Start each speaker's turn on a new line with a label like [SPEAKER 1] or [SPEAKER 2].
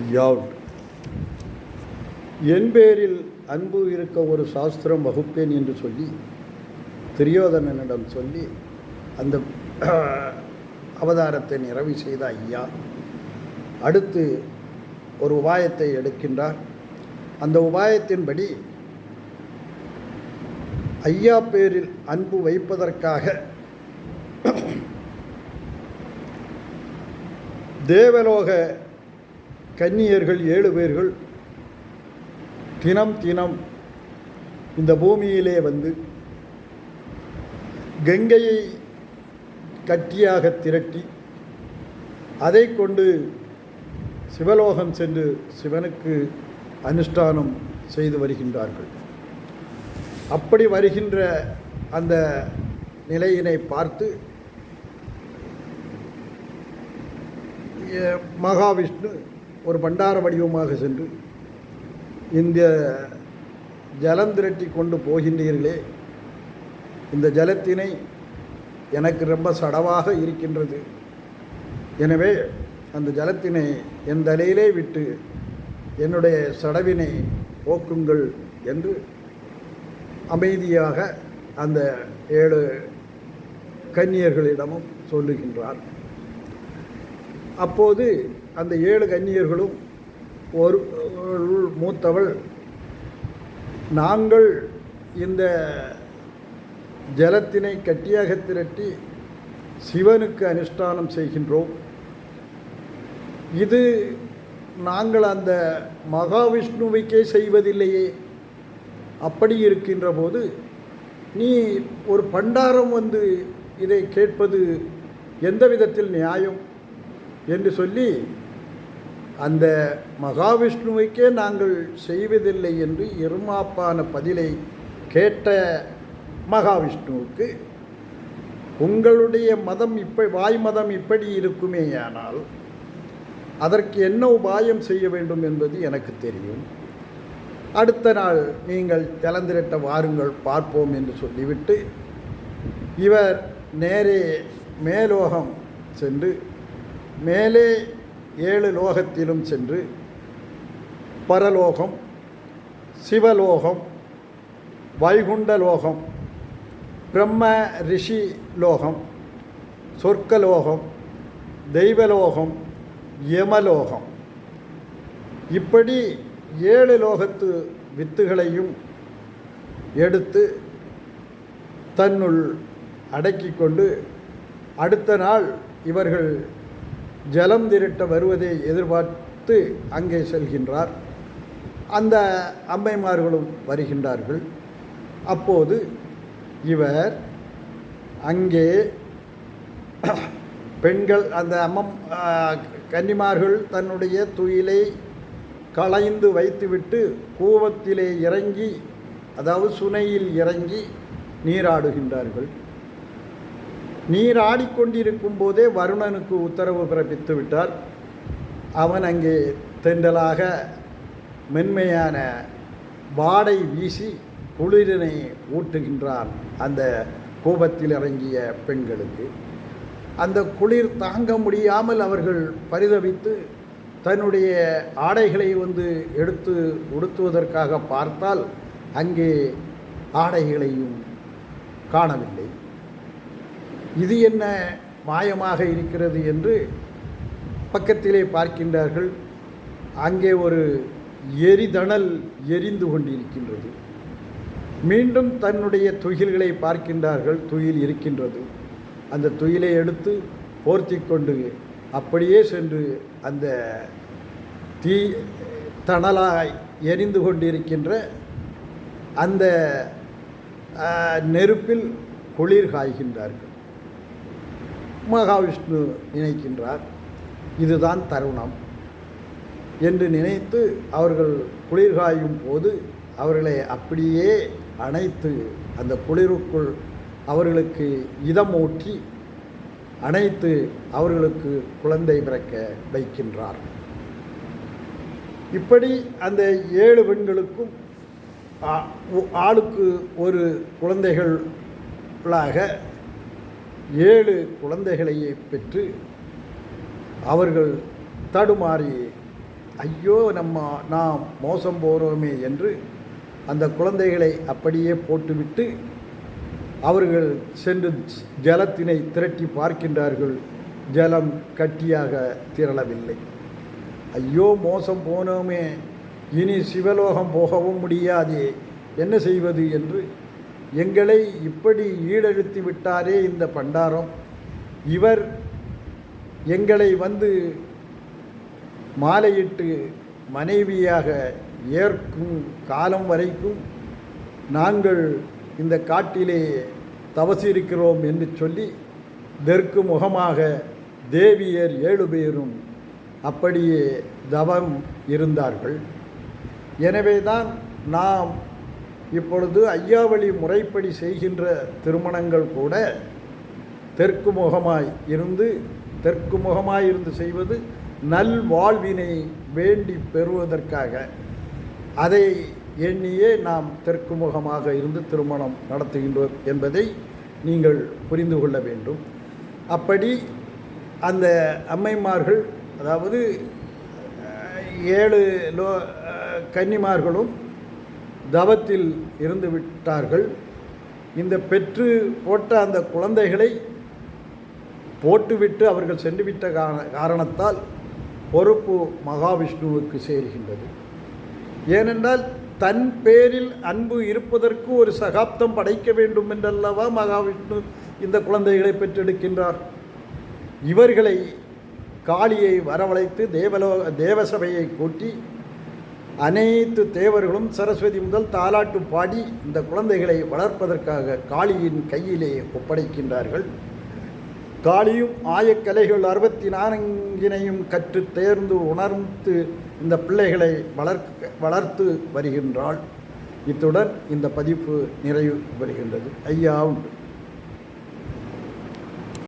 [SPEAKER 1] ஐயா என் பேரில் அன்பு இருக்க ஒரு சாஸ்திரம் வகுப்பேன் என்று சொல்லி துரியோதனனிடம் சொல்லி அந்த அவதாரத்தை நிறைவு செய்த ஐயா அடுத்து ஒரு உபாயத்தை எடுக்கின்றார். அந்த உபாயத்தின்படி ஐயா பேரில் அன்பு வைப்பதற்காக தேவலோக கன்னியர்கள் ஏழு பேர்கள் தினம் தினம் இந்த பூமியிலே வந்து கங்கையை கட்டியாக திரட்டி அதை கொண்டு சிவலோகம் சென்று சிவனுக்கு அனுஷ்டானம் செய்து வருகின்றார்கள். அப்படி வருகின்ற அந்த நிலையினை பார்த்து மகாவிஷ்ணு ஒரு பண்டார வடிவமாக சென்று இந்த ஜலம் திரட்டி கொண்டு போகின்றீர்களே இந்த ஜலத்தினை எனக்கு ரொம்ப சடவாக இருக்கின்றது. எனவே அந்த ஜலத்தினை என் தலையிலே விட்டு என்னுடைய சடவினை போக்குங்கள் என்று அமைதியாக அந்த ஏழு கன்னியர்களிடமும் சொல்லுகின்றார். அப்போது அந்த ஏழு கன்னியர்களும் ஒரு மூத்தவள். நாங்கள் இந்த ஜலத்தினை கட்டியாக திரட்டி சிவனுக்கு அனுஷ்டானம் செய்கின்றோம். இது நாங்கள் அந்த மகாவிஷ்ணுவுக்கே செய்வதில்லையே. அப்படி இருக்கின்ற போது நீ ஒரு பண்டாரம் வந்து இதை கேட்பது எந்த விதத்தில் நியாயம்? என்று சொல்லி அந்த மகாவிஷ்ணுவுக்கே நாங்கள் செய்வதில்லை என்று இருமாப்பான பதிலை கேட்ட மகாவிஷ்ணுவுக்கு உங்களுடைய மதம் இப்ப வாய் மதம் இப்படி இருக்குமேயானால் அதற்கு என்ன உபாயம் செய்ய வேண்டும் என்பது எனக்கு தெரியும். அடுத்த நாள் நீங்கள் ஜலந்திரட்ட வாருங்கள் பார்ப்போம் என்று சொல்லிவிட்டு இவர் நேரே மேலோகம் சென்று மேலே ஏழு லோகத்திலும் சென்று பரலோகம் சிவலோகம் வைகுண்ட லோகம் பிரம்ம ரிஷி லோகம் சொர்க்கலோகம் தெய்வலோகம் யமலோகம். இப்படி ஏழு லோகத்து வித்துகளையும் எடுத்து தன்னுள் அடக்கி கொண்டு அடுத்த நாள் இவர்கள் ஜலம் திரட்ட வருவதை எதிர்பார்த்து அங்கே செல்கின்றார். அந்த அம்மைமார்களும் வருகின்றார்கள். அப்போது இவர் அங்கே பெண்கள் அந்த அம்மம் கன்னிமார்கள் தன்னுடைய துயிலை களைந்து வைத்துவிட்டு கூவத்திலே இறங்கி அதாவது சுனையில் இறங்கி நீராடுகின்றார்கள். நீராடிக்கொண்டிருக்கும் போதே வருணனுக்கு உத்தரவு பிறப்பித்து விட்டார். அவன் அங்கே தென்றலாக மென்மையான வாடை வீசி குளிரினை ஊட்டுகின்றான் அந்த கோபத்தில் இறங்கிய பெண்களுக்கு. அந்த குளிர் தாங்க முடியாமல் அவர்கள் பரிதவித்து தன்னுடைய ஆடைகளை வந்து எடுத்து உடுத்துவதற்காக பார்த்தால் அங்கே ஆடைகளையும் காணவில்லை. இது என்ன மாயமாக இருக்கிறது என்று பக்கத்திலே பார்க்கின்றார்கள். அங்கே ஒரு எரிதணல் எரிந்து கொண்டிருக்கின்றது. மீண்டும் தன்னுடைய துயில்களை பார்க்கின்றார்கள். துயில் இருக்கின்றது. அந்த துயிலை எடுத்து போர்த்தி கொண்டு அப்படியே சென்று அந்த தீ தணலாய் எரிந்து கொண்டிருக்கின்ற அந்த நெருப்பில் குளிர் காய்கின்றார்கள். மகாவிஷ்ணு நினைக்கின்றார். இதுதான் தருணம். என்று நினைத்து அவர்கள் குளிர் காயும் போது அவர்களை அப்படியே அணைத்து அந்த குளிருக்குள் அவர்களுக்கு இதமூட்டி அணைத்து அவர்களுக்கு குழந்தை பிறக்க வைக்கின்றார். இப்படி அந்த ஏழு பெண்களுக்கும் ஆளுக்கு ஒரு குழந்தைகளாக ஏழு குழந்தைகளையே பெற்று அவர்கள் தடுமாறி ஐயோ நம்ம நாம் மோசம் போகிறோமே என்று அந்த குழந்தைகளை அப்படியே போட்டுவிட்டு அவர்கள் சென்று ஜலத்தினை திரட்டி பார்க்கின்றார்கள். ஜலம் கட்டியாக திரளவில்லை. ஐயோ மோசம் போனோமே இனி சிவலோகம் போகவும் முடியாதே என்ன செய்வது? என்று எங்களை இப்படி ஈடெழுத்தி விட்டாரே இந்த பண்டாரம். இவர் எங்களை வந்து மாலையிட்டு மனைவியாக ஏற்கும் காலம் வரைக்கும் நாங்கள் இந்த காட்டிலே தவசிருக்கிறோம் என்று சொல்லி தெற்கு முகமாக தேவியர் ஏழு பேரும் அப்படியே தவம் இருந்தார்கள். எனவே தான் நாம் இப்பொழுது ஐயாவளி முறைப்படி செய்கின்ற திருமணங்கள் கூட தெற்கு முகமாய் இருந்து தெற்கு முகமாய் இருந்து செய்வது நல்வாழ்வினை வேண்டி பெறுவதற்காக. அதை எண்ணியே நாம் தெற்கு முகமாக இருந்து திருமணம் நடத்துகின்றோம் என்பதை நீங்கள் புரிந்து கொள்ள வேண்டும். அப்படி அந்த அம்மைமார்கள் அதாவது ஏழு லோ கன்னிமார்களும் தவத்தில் இருந்து விட்டார்கள். இந்த பெற்று போட்ட அந்த குழந்தைகளை போட்டுவிட்டு அவர்கள் சென்றுவிட்ட காரண காரணத்தால் பொறுப்பு மகாவிஷ்ணுவுக்கு சேர்கின்றது. ஏனென்றால் தன் பேரில் அன்பு இருப்பதற்கு ஒரு சகாப்தம் படைக்க வேண்டும் என்றல்லவா மகாவிஷ்ணு இந்த குழந்தைகளை பெற்றெடுக்கின்றார்? இவர்களை காளியை வரவழைத்து தேவலோ தேவசபையை கூட்டி அனைத்து தேவர்களும் சரஸ்வதி முதல் தாலாட்டு பாடி இந்த குழந்தைகளை வளர்ப்பதற்காக காளியின் கையிலே ஒப்படைக்கின்றார்கள். காளியும் ஆயக்கலைகள் அறுபத்தி நான்கினையும் கற்று தேர்ந்து உணர்ந்து இந்த பிள்ளைகளை வளர்க்க வளர்த்து வருகின்றாள். இத்துடன் இந்த பதிப்பு நிறைவு பெறுகின்றது. ஐயா உண்டு.